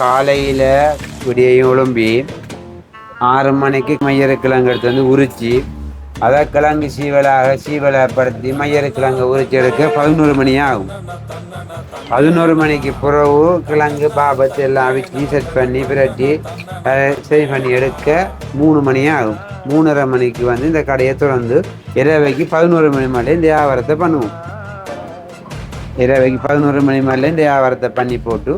காலையில் விடியையும் எழும்பி ஆறு மணிக்கு மையறுக்கிழங்கு எடுத்து வந்து உரிச்சு அதை கிழங்கு சீவலாக சீவலப்படுத்தி மையறுக்கிழங்கு உரிச்சு எடுக்க பதினோரு மணி ஆகும். பதினோரு மணிக்கு பிறகு கிழங்கு பாபத்து எல்லாம் அவிச்சு செட் பண்ணி பிரட்டி சரி பண்ணி எடுக்க மூணு மணி ஆகும். மூணரை மணிக்கு வந்து இந்த கடையை திறந்து இரவைக்கு பதினோரு மணி மேலே இந்த வியாபாரத்தை பண்ணுவோம். இரவைக்கு பதினோரு மணி மேலே இந்த வியாபாரத்தை பண்ணி போட்டு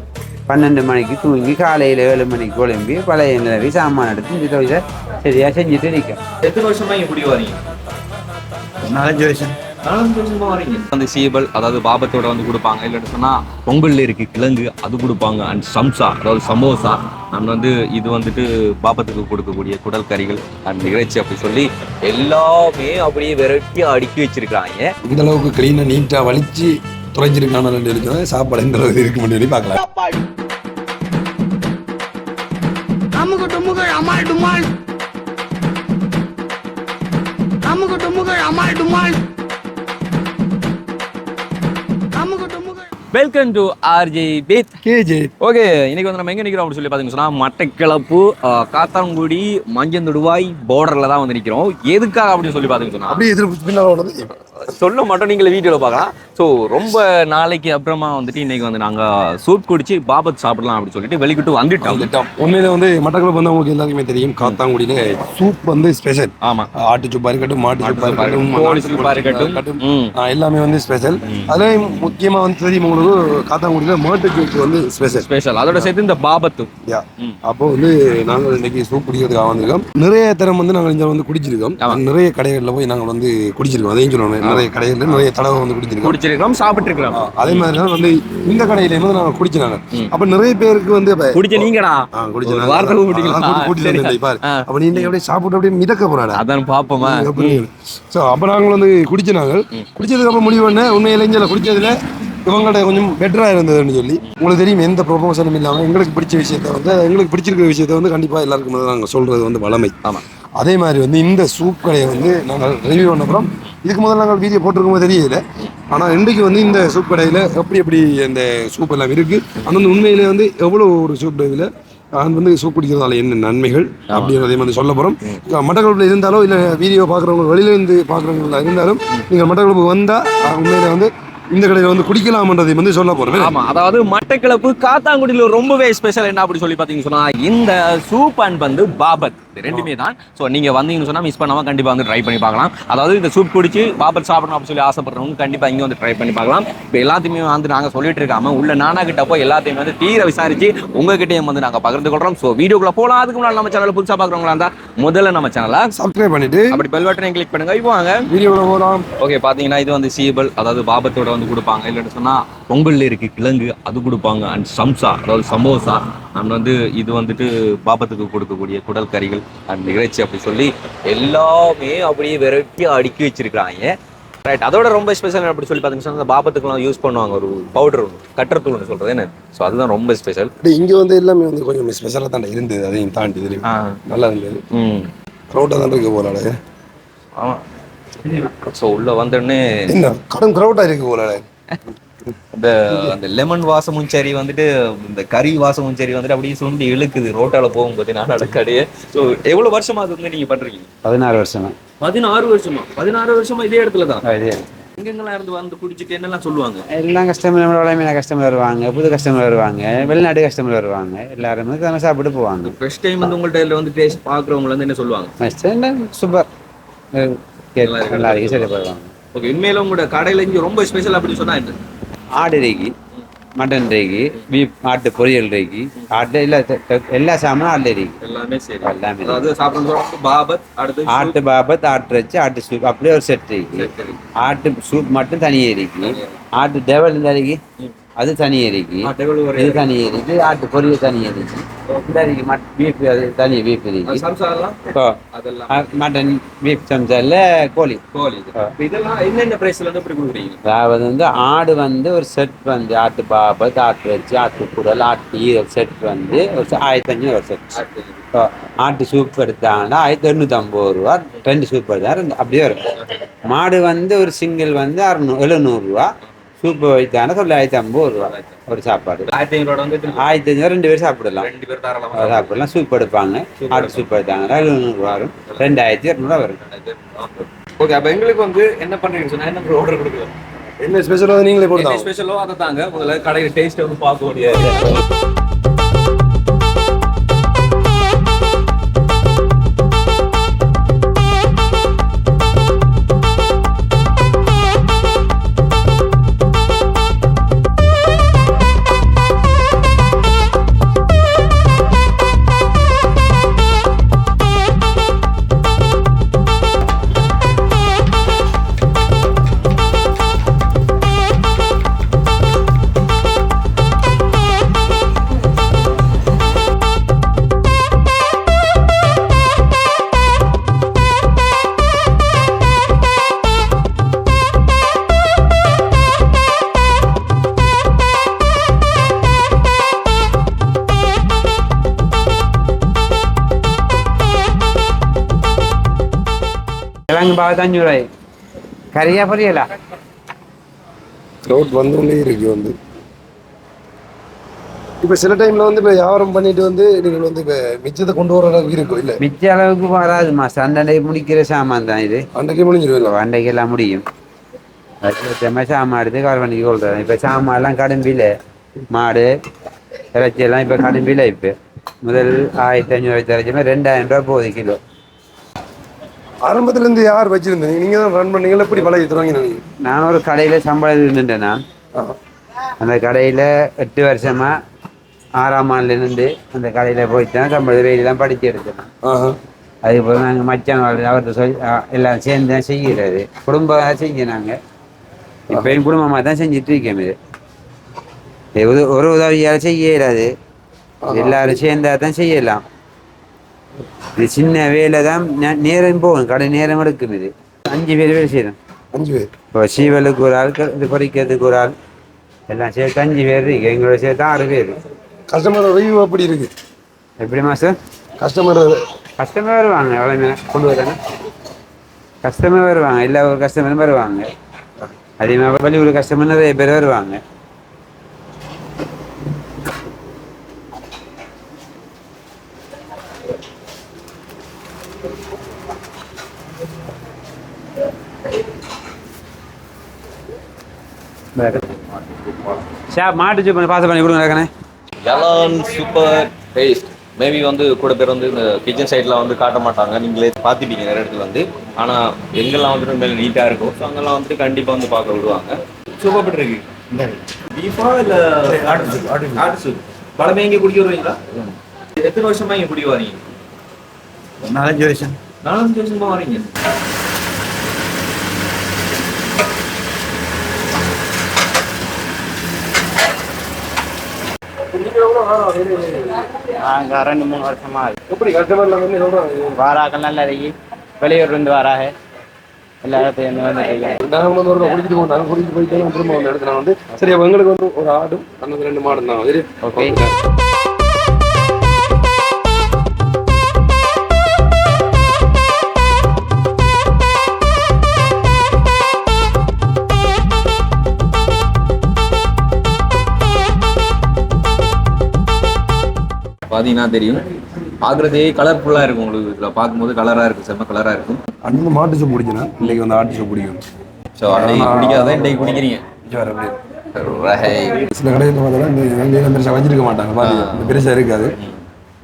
பன்னெண்டு மணிக்கு தூங்கி காலையில் ஏழு மணிக்கு ஒழும்பி பழைய நிலவி சாமான் எடுத்து இந்த தொழிலை சரியாக செஞ்சுட்டு நிற்கும் எத்தனை வருஷமா குடி வரீங்க நாலஞ்சு வருஷம் அந்த சீபல் அதாவது பாபத்தோட வந்து கொடுப்பாங்க இல்லைன்னு சொன்னா பொங்கல்ல இருக்கு கிழங்கு அது கொடுப்பாங்க அண்ட் சம்சா அதாவது சமோசா நம்ம வந்து இது வந்துட்டு பாபத்துக்கு கொடுக்கக்கூடிய குடல் கறிகள் அண்ட் இறைச்சி அப்படி சொல்லி எல்லாமே அப்படியே வெரைட்டியா அடுக்கி வச்சிருக்காங்க இந்த அளவுக்கு கிளீனா நீட்டா வலிச்சு துறைஞ்சிருக்கான இருக்கிறது சாப்பாடு எந்த அளவுக்கு இருக்கு சொல்லி பார்க்கலாம். அமுக டுமுக அமால் டுமால். அமுக டுமுக அமால் டுமால். வெல்கம் டு ஆர்ஜே பேத் கேஜே ஓகே இன்னைக்கு வந்து நம்ம எங்க நிக்கிறோம் அப்படின்னு சொல்லி மட்டக்கிளப்பு ஆஹ், காத்தாங்குடி மஞ்சந்துடுவாய் பார்டர்ல தான் வந்து நிக்கிறோம். எதுக்காக அப்படின்னு சொல்லி பாத்தீங்கன்னா சொன்னா அப்படியே எதிர்ப்பு பின்னால் சொல்ல மாட்டோம் நீங்களே வீடியோவில் பார்க்கலாம். ஸோ ரொம்ப நாளைக்கு அப்புறமா வந்துட்டு இன்னைக்கு வந்து நாங்கள் சூப் குடிச்சு பாபத் சாப்பிடலாம் அப்படின்னு சொல்லிட்டு வெளிக்கிட்டு வந்துட்டோம். வந்துட்டோம். உண்மையில வந்து மட்டக்களப்பு வந்து உங்களுக்கு எல்லாருக்குமே தெரியும் காத்தாங்குடியில சூப் வந்து ஸ்பெஷல் ஆமா. ஆட்டு சூப்பா இருக்கட்டும் மாட்டு சூப்பா சூப்பா இருக்கட்டும் இருக்கட்டும், எல்லாமே வந்து ஸ்பெஷல் அதுல முக்கியமா வந்து தெரியும் உங்களுக்கு காத்தாங்குடியில மாட்டு சூப் வந்து ஸ்பெஷல் ஸ்பெஷல் அதோட சேர்த்து இந்த பாபத்து. யா. அப்போ வந்து நாங்கள் இன்னைக்கு சூப் குடிக்கிறதுக்காக வந்திருக்கோம். நிறைய தரம் வந்து நாங்கள் இங்க வந்து குடிச்சிருக்கோம். நிறைய கடைகளில் போய் நாங்கள் வந்து குடிச்சிருக்கோம். அதையும் சொல்லணும். நிறைய கடைகளில் நிறைய தடவை வந்து குடிச்சிருக்கோம். குடிச்சிருக்கிறோம் சாப்பிட்டுருக்கிறோம் அதே மாதிரி தான் வந்து இந்த கடையில வந்து நாங்கள் குடிச்சினாங்க. அப்ப நிறைய பேருக்கு வந்து குடிச்ச நீங்கடா. குடிச்ச நாங்க. பாரு. அப்ப நீ இன்னைக்கு அப்படியே சாப்பிட்டு அப்படியே மிதக்க போறாடா. அதான் பாப்போமா. ஸோ அப்போ நாங்கள் வந்து குடிச்சினாங்க. குடிச்சதுக்கு அப்புறம் முடிவு பண்ண உண்மை இளைஞர்ல குடிச்சதுல இவங்கள்ட்ட கொஞ்சம் பெட்டராக இருந்ததுன்னு சொல்லி. உங்களுக்கு தெரியும் எந்த ப்ரொமோஷனும் இல்லாமல் எங்களுக்கு பிடிச்ச விஷயத்த வந்து எங்களுக்கு பிடிச்சிருக்கிற விஷயத்த வந்து கண்டிப்பாக எல்லாருக்கும் நாங்கள் சொல்றது வந்து வளமை. ஆமா. அதே மாதிரி வந்து இந்த சூப் கடையை வந்து நாங்கள் ரிவ்யூ பண்ணப்புறம் இதுக்கு முதல்ல நாங்கள் வீடியோ போட்டிருக்கோம் தெரியல. ஆனால் இன்றைக்கு வந்து இந்த சூப் கடையில் எப்படி எப்படி இந்த சூப் எல்லாம் இருக்குது அந்த வந்து உண்மையிலே வந்து எவ்வளோ ஒரு சூப் இதில்? நான் வந்து சூப் குடிக்கிறதால என்ன நன்மைகள்? அப்படின்றதையும் வந்து சொல்ல போகிறோம் மட்டக்களப்பில் இருந்தாலோ இல்லை வீடியோ பார்க்குறவங்க வெளியிலேருந்து பார்க்குறவங்களா இருந்தாலும் நீங்கள் மட்டக்களப்புக்கு வந்தால் உண்மையில வந்து இந்த கடையில் வந்து குடிக்கலாம்ன்றதை வந்து சொல்ல போறேன் ஆமா அதாவது மட்டக்கிளப்பு காத்தாங்குடியில் ரொம்பவே ஸ்பெஷல் என்ன அப்படி சொல்லி பார்த்தீங்கன்னு சொன்னா இந்த சூப் அண்ட் வந்து பாபத். இது ரெண்டுமே தான். ஸோ நீங்க வந்தீங்கன்னு சொன்னா மிஸ் பண்ணாம கண்டிப்பா வந்து ட்ரை பண்ணி பார்க்கலாம். அதாவது இந்த சூப் குடிச்சு பாபத் சாப்பிடணும் அப்படின்னு சொல்லி ஆசைப்படுறவங்க கண்டிப்பா இங்க வந்து ட்ரை பண்ணி பார்க்கலாம். இப்போ எல்லாத்தையுமே வந்து நாங்க சொல்லிட்டு இருக்காம உள்ள நானா கிட்ட போய் எல்லாத்தையுமே வந்து தீர விசாரிச்சு உங்ககிட்டயும் வந்து நாங்க பகிர்ந்து கொள்றோம். ஸோ வீடியோக்குள்ள போலாம். அதுக்கு முன்னாடி நம்ம சேனல் புதுசா பாக்குறவங்களா இருந்தா முதல்ல நம்ம சேனலை சப்ஸ்கிரைப் பண்ணிட்டு அப்படி பெல் பட்டனை கிளிக் பண்ணுங்க. இப்போ வாங்க. வீடியோவில் போகலாம் ஓகே பாத்தீங்கன்னா இது வந்து சீபல் அதாவது பாபத்தோட வந்து கொடுப்பாங்க. இல்லைன்னு சொன்னா பொங்கல்ல இருக்கு கிழங்கு அது கொடுப்பாங்க. அண்ட் சம்சா அதாவது சமோசா நம்ம வந்து இது வந்துட்டு பாபத்துக்கு கொடுக்கக்கூடிய குடல் கறிகள் அண்ட் இறைச்சி அப்படி சொல்லி எல்லாமே அப்படியே வெரைட்டியா அடுக்கி வச்சிருக்காங்க ரைட் அதோட ரொம்ப ஸ்பெஷல் அப்படி சொல்லி பார்த்தீங்கன்னா அந்த பாபத்துக்குலாம் யூஸ் பண்ணுவாங்க ஒரு பவுடர் ஒன்று கட்டத்தூள்னு சொல்றது என்ன? ஸோ அதுதான் ரொம்ப ஸ்பெஷல் இங்கே வந்து எல்லாமே வந்து கொஞ்சம் ஸ்பெஷலாக தான் இருந்தது அதையும் தாண்டி இதுலையும். நல்லா இருந்தது. ம். க்ரௌட்டாக தான் இருக்கு போலாட ஆமாம் ஸோ உள்ள வந்தோடனே என்ன கடும் க்ரௌட்டாக இருக்கு போலாட இந்த அந்த லெமன் வாசமும் சரி வந்துட்டு இந்த கறி வாசமும் சரி வந்துட்டு அப்படியே சுண்டி இழுக்குது. ரோட்டால போகும்போது நான் நடக்கடையே ஸோ எவ்வளவு வருஷமா அது வந்து நீங்க பண்றீங்க? பதினாறு வருஷமா. பதினாறு வருஷமா? பதினாறு வருஷமா இதே இடத்துல தான்? இது. எங்கெங்கெல்லாம் இருந்து வந்து குடிச்சிட்டு என்னெல்லாம் சொல்லுவாங்க? எல்லாம் கஸ்டமர் நம்மளோட வளமையான கஸ்டமர் வருவாங்க. புது கஸ்டமர் வருவாங்க. வெளிநாட்டு கஸ்டமர் வருவாங்க. எல்லாருமே நம்ம சாப்பிட்டு போவாங்க. ஃபர்ஸ்ட் டைம் வந்து உங்கள்ட்ட இதுல வந்து டேஸ்ட் பாக்குறவங்க வந்து என்ன சொல்லுவாங்க? சூப்பர் நல்லா இருக்கு. சரி போடுவாங்க ஓகே உண்மையில உங்களோட கடையில இங்க ரொம்ப ஸ்பெஷல் அப்படின்னு சொன்னா என்ன? ஆடு ரேகி மட்டன் ரேகி பீஃப் ஆட்டு பொரியல் ரேகி ஆட்டு எல்லா எல்லா சாமானும் ஆட்டு ரேகி. எல்லாமே சரி. எல்லாமே அதாவது சாப்பிடுறது பாபத் அடுத்து ஆட்டு பாபத் ஆட்டு வச்சு ஆட்டு சூப். அப்படியே ஒரு செட் ரேகி. ஆட்டு சூப் மட்டும் தனியே இருக்கு ஆட்டு டெவல் இந்த ரேகி? அது டேபிள் ஒரு இது தனியே இருக்கு ஆட்டு பொரியல் தனியே இருக்கு இந்த ரேகி மட் பீஃப் அது தனி பீஃப் இருக்கு மட்டன் பீஃப் சம்சால கோழி. கோழி. இப்ப இதெல்லாம் என்னென்ன பிரைஸ்ல இருந்து கொடுக்குறீங்க? அதாவது வந்து ஆடு வந்து ஒரு செட் வந்து ஆட்டு பாபத் ஆட்டு வச்சு ஆட்டு குடல் ஆட்டு ஈரல் செட் வந்து ஒரு ஆயிரத்தி அஞ்சூறு செட் ஆட்டு சூப் எடுத்தாங்கன்னா ஆயிரத்தி எண்ணூற்றம்பது ரூபா ரெண்டு சூப் எடுத்தா ரெண்டு அப்படியே இருக்கும் மாடு வந்து ஒரு சிங்கிள் வந்து அறுநூறு எழுநூறுவா சூப்பு வைத்தான தொள்ளாயிரத்தி ஐம்பது ரூபா ஒரு சாப்பாடு ஆயிரத்தி ஐநூறு வந்து ஆயிரத்தி ஐநூறு ரெண்டு பேர் சாப்பிடலாம். ரெண்டு பேர் சாப்பிடலாம். சூப் எடுப்பாங்க. ஆட்டு சூப் எடுத்தாங்கன்னா எழுநூறுவா வரும். ரெண்டாயிரத்தி இரநூறுவா வரும். ஓகே அப்ப எங்களுக்கு வந்து என்ன பண்றீங்கன்னு சொன்னா என்ன ஆர்டர் கொடுக்குறோம் என்ன ஸ்பெஷல் வந்து நீங்களே என்ன போட்டு ஸ்பெஷலோ அதை தாங்க முதல்ல கடையில் டேஸ்ட் வந்து பார்க்க முடியாது கிழங்கு பாவத்து அஞ்சு ரூபாய் கறியா பொரியலா க்ரௌட் வந்துள்ளே இருக்கு வந்து இப்போ சில டைம்ல வந்து இப்போ வியாபாரம் பண்ணிட்டு வந்து நீங்கள் வந்து இப்போ மிச்சத்தை கொண்டு வர அளவுக்கு இருக்கும் இல்லை? மிச்ச அளவுக்கு வராது மாசம் அண்டை முடிக்கிற சாமான் தான் இது. அன்றைக்கே முடிஞ்சிருவில்ல அண்டைக்கெல்லாம் முடியும். அதுக்கு சாமான் எடுத்து கவர் பண்ணி கொள்றேன். இப்போ சாமான்லாம் கடும்பில. மாடு இறைச்சி எல்லாம் இப்போ கடும்பில இப்போ. முதல் ஆயிரத்தி ஐநூறு இறைச்சிமே ரெண்டாயிரம் ரூபாய் போகுது கிலோ. ஆரம்பத்துல இருந்து யார் வச்சிருந்தீங்க? நீங்க தான் ரன் பண்ணீங்களா எப்படி பழகி தருவாங்க நீங்க? நான் ஒரு கடையில் சம்பளம் இருந்துட்டேன் நான். அந்த கடையில் எட்டு வருஷமா ஆறாம் ஆண்டுல இருந்து அந்த கடையில் போயிட்டு தான் சம்பளம் வெயிலாம் படிச்சு எடுத்தேன். அதுக்கப்புறம் நாங்கள் மச்சான் அவர்கிட்ட சொல்லி எல்லாம் சேர்ந்து தான் செய்கிறது குடும்பம் செஞ்சு நாங்கள் இப்பயும் குடும்பமாக தான் செஞ்சுட்டு இருக்கேன் இது. ஒரு உதவியால் செய்ய இயலாது எல்லாரும் சேர்ந்தா தான் செய்யலாம். இது சின்ன வேலை தான் நேரம் போகும். கடை நேரம் எடுக்கும் இது. அஞ்சு பேர் வேலை செய்யணும் அஞ்சு பேர். இப்போ சீவலுக்கு ஒரு ஆள் இது பறிக்கிறதுக்கு ஒரு ஆள். எல்லாம் சேர்த்து அஞ்சு பேர் இருக்கு. எங்களோட சேர்த்து ஆறு பேர். கஸ்டமர் ரிவ்யூ அப்படி இருக்கு? எப்படி மாஸ்டர் கஸ்டமர் கஸ்டமர் வருவாங்க. எவ்வளோ கொண்டு வராங்க. கஸ்டமர் வருவாங்க. எல்லா ஒரு கஸ்டமரும் வருவாங்க. அதே மாதிரி வெளியூர் கஸ்டமர் நிறைய பேர் வருவாங்க. ஷாப் மாட்டு சூப் பாஸ் பண்ணி கொடுங்க எலான் சூப்பர் டேஸ்ட் மேபி வந்து கூட பேர் வந்து இந்த கிச்சன் சைடில் வந்து காட்ட மாட்டாங்க. நீங்களே பார்த்துப்பீங்க நிறைய இடத்துல வந்து. ஆனால் எங்கெல்லாம் வந்துட்டு மேலே நீட்டாக இருக்கும் ஸோ அங்கெல்லாம் வந்துட்டு கண்டிப்பாக வந்து பார்க்க விடுவாங்க. சூப்பர் இருக்கு பீஃபா இல்லை ஆட்டு சூப்? ஆட்டு சூப். பழமே இங்கே குடிக்க வருவீங்களா? எத்தனை வருஷமா இங்கே குடிக்க வரீங்க நாலஞ்சு வருஷம். நாலஞ்சு வருஷமா வரீங்க நாங்கள் ரெண்டு மூணு வருஷமா ஆகுது. எப்படி கஸ்டமர்ல வந்து சொல்றாங்க? வாராக்கள் நல்லா இருக்கு. வெளியூர்ல இருந்து வராக எல்லா இடத்துலையும் வந்து நாங்கள் வந்து ஒரு குடிச்சிட்டு போவோம் நாங்கள் குடிச்சிட்டு போயிட்டு தான் திரும்ப வந்து இடத்துல வந்து சரி எங்களுக்கு வந்து ஒரு ஆடும் அந்த ரெண்டு மாடும் தான். சரி? ஓகே. பார்த்தீங்கன்னா தெரியும். பார்க்குறதே கலர்ஃபுல்லாக இருக்கும் உங்களுக்கு. இதில் பார்க்கும்போது கலராக இருக்கும் செம்ம கலராக இருக்கும். அண்ணன் மாட்டு சூப் பிடிக்கணும் இன்னைக்கு வந்து ஆட்டு சூப் பிடிக்கும் ஸோ அன்னைக்கு வேற எப்படி Right. சில கடையில் பார்த்தோன்னா இந்த பெருசாக வச்சிருக்க மாட்டாங்க. பாருங்க பெருசாக இருக்காது.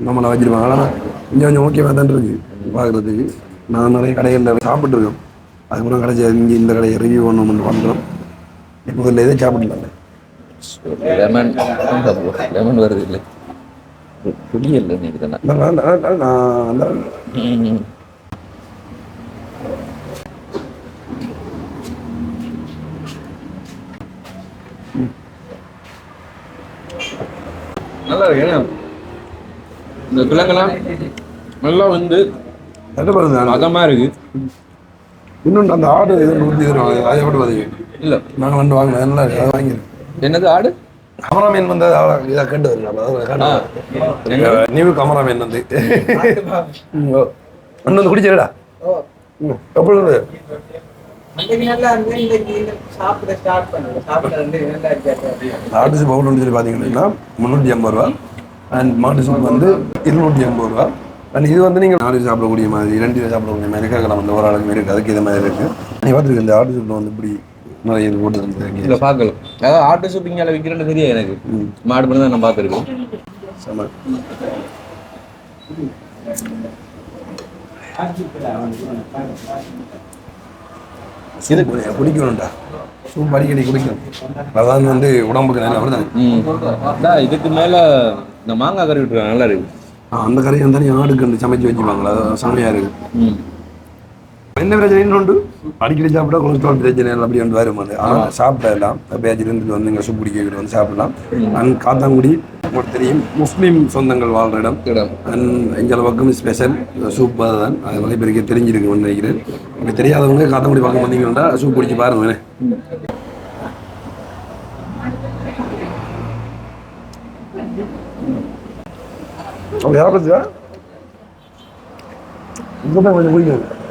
நம்மளை வச்சிருப்பாங்க ஆனால் கொஞ்சம் கொஞ்சம் ஓகேவா தான் இருக்கு பார்க்குறதுக்கு நான் நிறைய கடைகளில் சாப்பிட்ருக்கோம் அதுக்கப்புறம் கடைசி இங்கே இந்த கடையை ரிவ்யூ பண்ணணும்னு பண்ணுறோம் முதல்ல எதே சாப்பிடல. லெமன் லெமன் வருது இல்லை? நான் அந்த நல்லா இருக்கு. ஏன்னா, இந்த கிழங்கெல்லாம் நல்லா வந்து மதமாக இருக்கு. இன்னொன்று அந்த ஆடு எதுவும் நூற்றி தருவாங்க அதை எப்படி பார்த்தீங்க இல்லை. நாங்கள் வந்து வாங்கினோம் நல்லா வாங்கிடுறோம் என்னது ஆடு? கமராமேன் வந்து இதாக கண்டு வருங்க நியூ கமராமேன் வந்து. அண்ணன் வந்து குடிச்சிருடா. எப்படி இருந்து? சூப் பவுல் சொல்லி பார்த்தீங்கன்னா முந்நூற்றி ஐம்பது ரூபா. அண்ட் மாட்டு சூப் வந்து இருநூற்றி ஐம்பது ரூபா. அண்ட் இது வந்து நீங்கள் நாலு சாப்பிடக்கூடிய மாதிரி ரெண்டு பேர் சாப்பிடக்கூடிய மாதிரி இருக்கலாம் வந்து ஒரு ஆளுக்கு இருக்குது அதுக்கு இது மாதிரி இருக்குது நீங்கள் பார்த்துருக்கு இந்த ஆட்டு சூப்பில் வந்து இப்படி நிறைய இது போட்டு தந்துருக்கீங்க. பார்க்கலாம். அதாவது ஆட்டு ஷூப்பிங் விற்கிறேன்னு தெரியும் எனக்கு. மாடு பண்ணி தான் நான் பார்த்துருக்கேன். இது குடிக்கணும்டா. சூப் அடிக்கடி குடிக்கணும் அதான் வந்து உடம்புக்கு நல்லா அதான் இதுக்கு மேல இந்த மாங்காய் கறி விட்டுருக்காங்க நல்லா இருக்கு. அந்த கறியை வந்து ஆடுக்கு வந்து சமைச்சு வச்சுப்பாங்களா? இருக்குது ம். என்ன பிரச்சனைன்னு உண்டு? அடிக்கடி சாப்பிட்டா கொலஸ்ட்ரால் பிரச்சனை எல்லாம் அப்படி வந்து வரும் அது. ஆனால் எப்பயாச்சும் இருந்துட்டு வந்து இங்கே சூப் குடிக்க வந்து சாப்பிடலாம். அண்ட் காத்தாங்குடி உங்களுக்கு தெரியும். முஸ்லீம் சொந்தங்கள் வாழ்ற இடம். அண்ட் எங்கள் பக்கம் ஸ்பெஷல் சூப் தான் அது நிறைய பேருக்கு தெரிஞ்சிருக்கு நினைக்கிறேன். இப்படி தெரியாதவங்க காத்தாங்குடி பக்கம் வந்தீங்கன்னா சூப் குடிச்சு பாருங்க. அப்படி யாரை இப்பதான் கொஞ்சம் குடிக்கணும் தொண்டையில் பொறுக்காங்க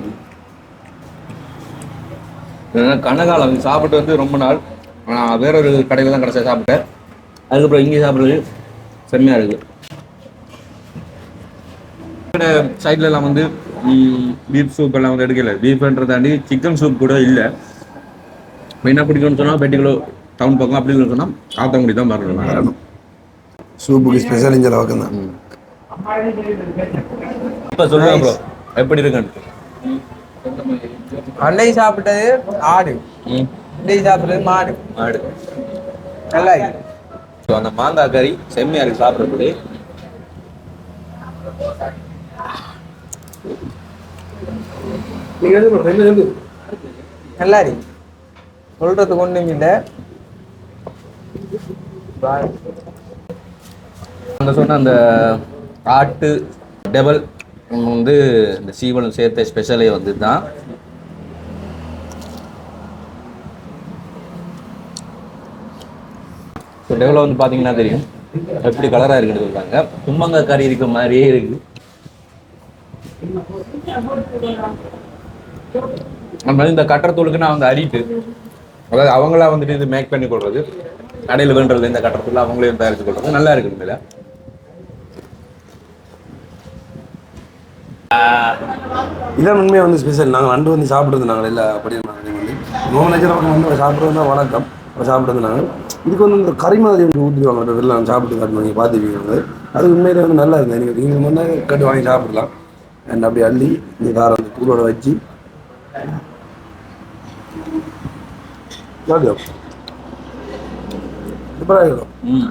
இருக்குது. ஏன்னா கனகாலம் சாப்பிட்டு வந்து ரொம்ப நாள். நான் வேற ஒரு கடையில் தான் கடைசியாக சாப்பிட்டேன். அதுக்கப்புறம் இங்கே சாப்பிட்றது செம்மையாக இருக்குது. சைட்ல எல்லாம் வந்து பீஃப் சூப் எல்லாம் வந்து எடுக்கல. பீஃப்ன்றதாண்டி சிக்கன் சூப் கூட இல்லை. என்ன பிடிக்கும்னு சொன்னால் பெட்டிக்குள்ள டவுன் பக்கம் அப்படி இல்லைன்னு சொன்னால் ஆத்தங்குடி தான் வரணும் சூப்புக்கு ஸ்பெஷல் இங்கே பக்கம் தான் இப்போ சொல்லுங்க ப்ரோ எப்படி இருக்குன்னு. அன்னைக்கு சாப்பிட்டது ஆடு. இன்னைக்கு சாப்பிட்டது மாடு. மாடு. நல்லா இருக்கு. ஸோ அந்த மாங்காய் கறி செம்மையா இருக்கு சொல்லு நல்லா இருக்கு. சொல்றதுக்கு ஒண்ணும் இல்லை. அந்த சொன்ன அந்த ஆட்டு டெவல் வந்து இந்த சீவனம் சேர்த்த ஸ்பெஷலே வந்து தான் ஸோ வந்து பார்த்தீங்கன்னா தெரியும். எப்படி கலராக இருக்குன்னு சொல்கிறாங்க தும்மங்க கறி இருக்க மாதிரியே இருக்கு. நம்ம இந்த கட்டரத்தூளுக்கு நான் வந்து அரிட்டு அதாவது அவங்களா வந்துட்டு இது மேக் பண்ணி கொள்றது கடையில் வேண்டது இந்த கட்டரத்தூள் அவங்களே தயாரித்து கொள்றது. நல்லா இருக்கு உண்மையில இதான் உண்மையாக வந்து ஸ்பெஷல் நாங்கள் நண்டு வந்து சாப்பிட்றது நாங்கள் இல்லை அப்படின்னு நாங்கள் வந்து நோன் நேச்சர் பக்கம் வந்து சாப்பிட்றது தான் வழக்கம் அப்போ சாப்பிட்றது நாங்கள் இதுக்கு வந்து இந்த கறி மாதிரி வந்து ஊற்றிடுவாங்க இப்போ வெளில சாப்பிட்டு காட்டணும் நீங்கள் பார்த்துருக்கீங்க அது உண்மையிலே வந்து நல்லா இருந்தது. நீங்கள் நீங்கள் முன்னே கட்டு வாங்கி சாப்பிடலாம். அண்ட் அப்படி அள்ளி இந்த காரம் வந்து தூளோட வச்சு. சூப்பராக இருக்கும்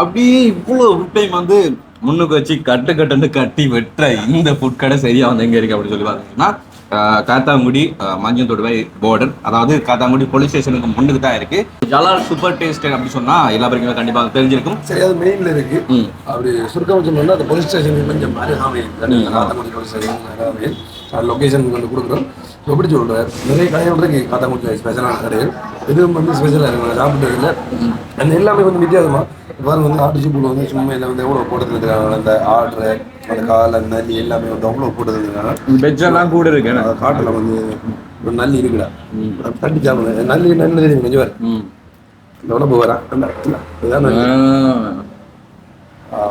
அப்படியே இவ்வளவு டைம் வந்து முன்னுக்கு வச்சு கட்டு கட்டுன்னு கட்டி வெட்டுற இந்த ஃபுட் கடை சரியா வந்து எங்க இருக்கு அப்படின்னு சொல்லி பார்த்தீங்கன்னா ஆஹ், காத்தாங்குடி ஆஹ், மஞ்சந்தொடுவை பார்டர் அதாவது காத்தாங்குடி போலீஸ் ஸ்டேஷனுக்கு முன்னுக்கு தான் இருக்கு. ஜலால் சூப்பர் டேஸ்ட் அப்படி சொன்னா எல்லா பேருக்குமே கண்டிப்பாக தெரிஞ்சிருக்கும். சரி அது மெயினில் இருக்கு. அப்படி சுருக்கம் சொன்னோம்னா அந்த போலீஸ் ஸ்டேஷன் கொஞ்சம் அருகாமையில் காத்தாங்குடி போலீஸ் ஸ்டேஷன் அருகாமையில். அது லொக்கேஷன் கொடுக்குறோம். எப்படி சொல்கிறேன் நிறைய கடைகள் இருக்கு காத்தாங்குடி ஸ்பெஷலான கடைகள். இதுவும் வந்து ஸ்பெஷலாக இருக்கு. நான் சாப்பிட்டது இல்லை. அந்த எல்லாமே வந்து வித்தியாசமா பாருங்க வந்து ஆட்டு சூப்பில் வந்து சும்மா இல்லை வந்து எவ்வளோ போட்டு தந்துருக்காங்க அந்த ஆர்டரு அந்த கால் அந்த நல்லி எல்லாமே வந்து அவ்வளோ போட்டு தந்துருக்காங்க வெஜ் எல்லாம் கூட இருக்கு? காட்டில் வந்து ஒரு நல்லி இருக்குடா. தட்டி சாப்பிடுங்க நல்லி நல்லி தெரியும் கொஞ்சம். இந்த உடம்பு நல்லி. ஆ. ஆ.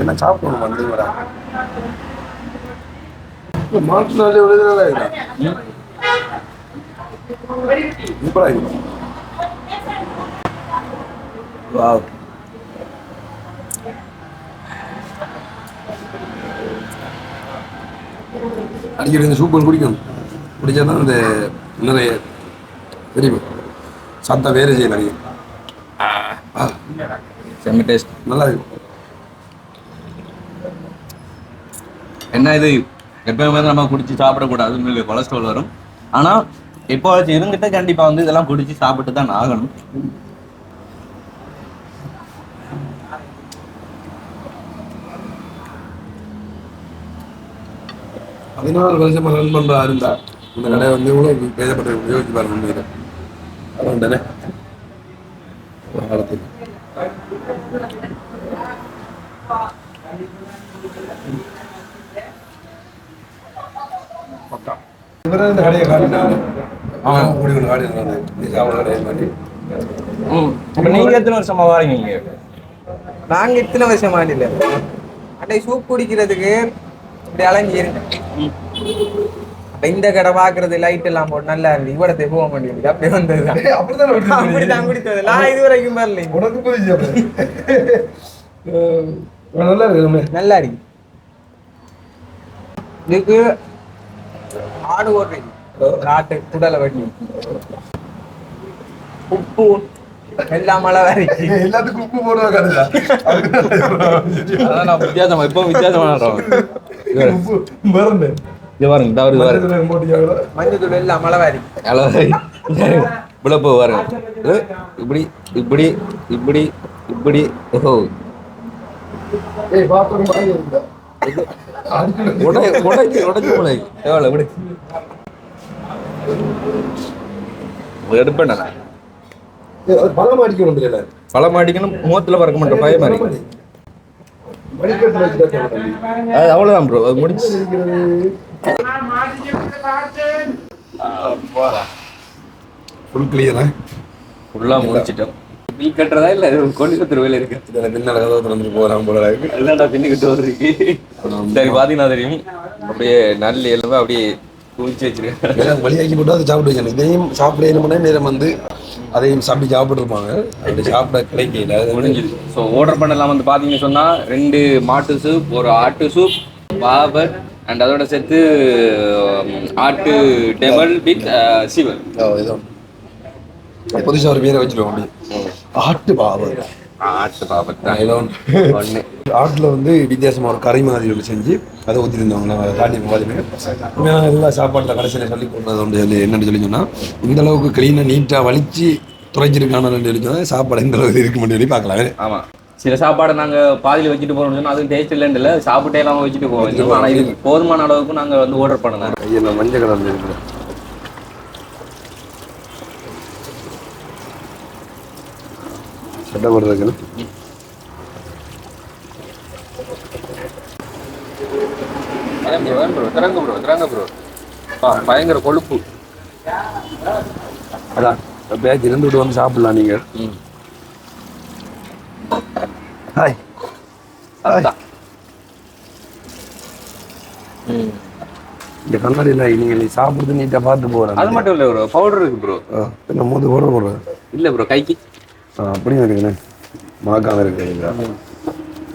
என்ன சாப்பிடணும் வந்து வர மாட்டு நாளே ஒரு இதா இருக்கா சூப்பரா இருக்கு வாவ் அடிக்கடி இந்த சூப்பர் குடிக்கணும். குடிச்சா தான் இந்த நிறைய தெரியும். சத்தம் வேறு செய்யலாம் நீங்கள் ஆ. செம்ம டேஸ்ட் நல்லா இருக்கு என்ன இது? எப்பவுமே நம்ம குடிச்சு சாப்பிடக்கூடாது உண்மையிலே கொலஸ்ட்ரால் வரும். ஆனா இப்போ இருந்துட்டு கண்டிப்பா வந்து இதெல்லாம் குடிச்சு சாப்பிட்டு தான் ஆகணும். பதினாறு வருஷமா ரன் பண்றா இருந்தா இந்த கடை வந்து இவ்வளவு பேசப்பட்டு யோசிச்சு பாருங்க உண்மையில அதான் தானே ஒரு காலத்தில் பிறகு இந்த கடையை காட்டினாங்க அவன் கூடி ஒன்று காட்டினாங்க நீ சாப்பிட கடையை காட்டி ம் இப்போ நீங்கள் எத்தனை வருஷமா வாரீங்க நாங்க இத்தனை வருஷமா இல்ல. அன்னை சூப் குடிக்கிறதுக்கு இப்படி அலைஞ்சி இந்த கடை பாக்குறது லைட் எல்லாம் போட்டு நல்லா இருந்து இவ்வளத்தை போக மாட்டேங்குது. அப்படியே விட்டு அப்படிதான் குடித்தது. நான் இது வரைக்கும் வரல. உனக்கு புரிஞ்சு நல்லா இருக்கு நல்லா இருக்கு. இதுக்கு ஆடு ஓடுறீங்க ஆட்டு குடலை வெட்டி. உப்பு எல்லாம் மழை வரைக்கும் எல்லாத்துக்கும் உப்பு போடுவா கதையா அதான் நான் வித்தியாசமா இப்போ வித்தியாசமான உப்பு மறந்து இது பாருங்க ஒரு பாருங்க மஞ்சள் தூள் எல்லாம் மழை விழப்பு பாருங்க. இது இப்படி உடை உடைச்சு உடைச்சு எவ்வளோ எடுப்பேன் நான். பழம் அடிக்கணும் தெரியல பழம் அடிக்கணும் முகத்துல பறக்க மாட்டேன் பயமா இருக்கு அது அவ்வளவுதான் ப்ரோ அது முடிச்சு ஃபுல் கிளியரா ஃபுல்லா முடிச்சிட்டோம் பில் கட்டுறதா இல்ல கொண்டு வேலை இருக்கு? இதில் பின்னால் கதவை திறந்து போகிறான் போல இருக்கு. அதுதான்டா பின்னுக்கிட்டு வருது சரி பாத்தீங்கன்னா தெரியும் அப்படியே நல்ல எலும்பு அப்படியே குளிச்சு வச்சிருக்கேன் வழியாக்கி போட்டு அதை சாப்பிட்டு வைக்கணும் இதையும் சாப்பிட என்ன பண்ண நேரம் வந்து அதையும் சாப்பிட்டு சாப்பிட்டுருப்பாங்க அப்படி சாப்பிட கிடைக்கல முடிஞ்சுது. ஸோ ஆர்டர் பண்ணலாம் வந்து பார்த்தீங்கன்னு சொன்னா ரெண்டு மாட்டு சூப் ஒரு ஆட்டு சூப் பாபர் அண்ட் அதோட சேர்த்து ஆட்டு டெவல் வித் சிவல் ஓ, இதோ. புதுசாக ஒரு பேரை வச்சிருவோம் அப்படி. ஆட்டு பாவம் ஆட்டு ஒன்று ஆட்டில் வந்து வித்தியாசமாக ஒரு கறி மாதிரி ஒன்று செஞ்சு அதை ஊற்றிருந்தவங்க தாண்டி நான் எல்லா சாப்பாட்டில் கடைசியில் சொல்லி போடுறது ஒன்று சொல்லி என்னன்னு சொல்லி சொன்னால் இந்த அளவுக்கு க்ளீனாக நீட்டாக வலிச்சு துறைஞ்சிருக்கானு சொல்லி சொன்னால் சாப்பாடு எந்த அளவுக்கு இருக்கு சொல்லி பார்க்கலாம். ஆமா. சில சாப்பாடை நாங்க பாதியில வச்சுட்டு போறோம்னு சொன்னா அது டேஸ்ட் இல்லைன்னு இல்லை. சாப்பிட்டே இல்லாம வச்சுட்டு போவோம். ஆனா இது போதுமான அளவுக்கு நாங்க வந்து ஆர்டர் பண்ணலாம் மஞ்சள் கலர் இருக்குது சட்டை போடுறதுக்கு ப்ரோ திறங்க ப்ரோ பயங்கர கொழுப்பு. அதான் பேச்சு இருந்துட்டு வந்து சாப்பிடலாம் நீங்கள். ம். ஹாய். இந்த கண்ணாடியில் நீங்கள் நீ சாப்பிடுறது நீட்டாக பார்த்து போகிறேன் அது மட்டும் இல்லை ப்ரோ பவுடர் இருக்கு ப்ரோ நம்ம மூந்து போட போடுறேன் இல்ல ப்ரோ கைக்கு. அப்படியும் இருக்குண்ணே மறக்காம இருக்கு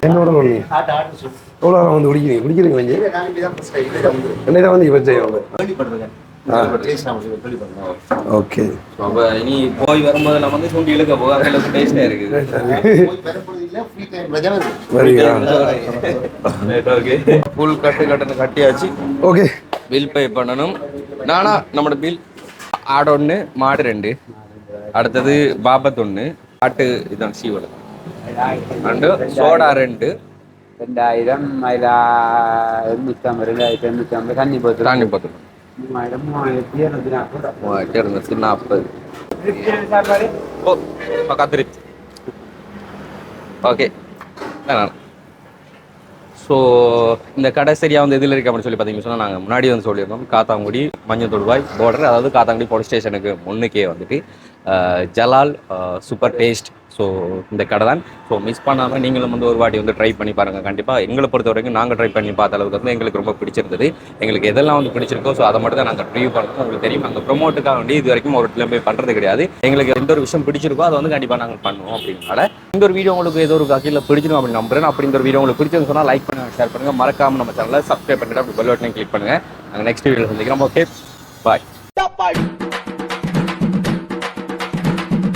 என்னோட ஒன்று எவ்வளோ நேரம் வந்து குடிக்கிறீங்க? குடிக்கிறீங்க நீங்க என்னை தான் வந்து இவர் செய்வாங்க ஓகே. அப்ப இனி போய் வரும்போது நம்ம வந்து சுண்டி இழுக்க போக அளவுக்கு டேஸ்டா இருக்குது. ஃபுல் கட்டு கட்டுன்னு கட்டியாச்சு. ஓகே பில் பே பண்ணணும். நானா நம்மளோட பில் ஆடு ஒன்று மாடு ரெண்டு. அடுத்தது பாபத் ஒன்று ஆட்டு இதான் சீவல் அண்டு சோடா ரெண்டு ரெண்டாயிரம் அதில் எண்ணூற்றம்பது ரெண்டாயிரத்தி எண்ணூற்றம்பது தண்ணி போத்து தாண்டி பத்து மூவாயிரம் மூவாயிரத்தி இரநூத்தி நாற்பது மூவாயிரத்தி இருநூத்தி நாற்பது ஓ கத்திரி ஓகே ஸோ இந்த கடை சரியாக வந்து எதில் இருக்கு அப்படின்னு சொல்லி பார்த்தீங்கன்னு சொன்னால் நாங்கள் முன்னாடி வந்து சொல்லியிருந்தோம். காத்தாங்குடி மஞ்சள் தொடுவாய் பார்டர் அதாவது காத்தாங்குடி போலீஸ் ஸ்டேஷனுக்கு முன்னுக்கே வந்துட்டு ஜலால் சூப்பர் டேஸ்ட் ஸோ இந்த கடை தான் ஸோ மிஸ் பண்ணாமல் நீங்களும் வந்து ஒரு வாட்டி வந்து ட்ரை பண்ணி பாருங்கள் கண்டிப்பாக எங்களை பொறுத்த வரைக்கும் நாங்கள் ட்ரை பண்ணி பார்த்த அளவுக்கு வந்து எங்களுக்கு ரொம்ப பிடிச்சிருந்தது. எங்களுக்கு எதெல்லாம் வந்து பிடிச்சிருக்கோ ஸோ அதை மட்டும் தான் நாங்கள் ரிவ்யூ பண்ணுறோம் உங்களுக்கு தெரியும் நாங்கள் ப்ரொமோட்டுக்காக வேண்டி இது வரைக்கும் ஒரு இடத்துல போய் பண்ணுறது கிடையாது. எங்களுக்கு எந்த ஒரு விஷயம் பிடிச்சிருக்கோ அதை வந்து கண்டிப்பாக நாங்கள் பண்ணுவோம் அப்படின்னால இந்த ஒரு வீடியோ உங்களுக்கு ஏதோ ஒரு வகையில் பிடிச்சிடும் அப்படின்னு நம்புறேன். அப்படி இந்த ஒரு வீடியோ உங்களுக்கு பிடிச்சிருந்து சொன்னால் லைக் பண்ணுங்கள் ஷேர் பண்ணுங்கள் மறக்காமல் நம்ம சேனலை சப்ஸ்கிரைப் பண்ணிட்டு அப்படி பெல் பட்டனை கிளிக் பண்ணுங்க. நாங்கள் நெக்ஸ்ட் வீடியோவில் சந்திக்கிறோம். Okay bye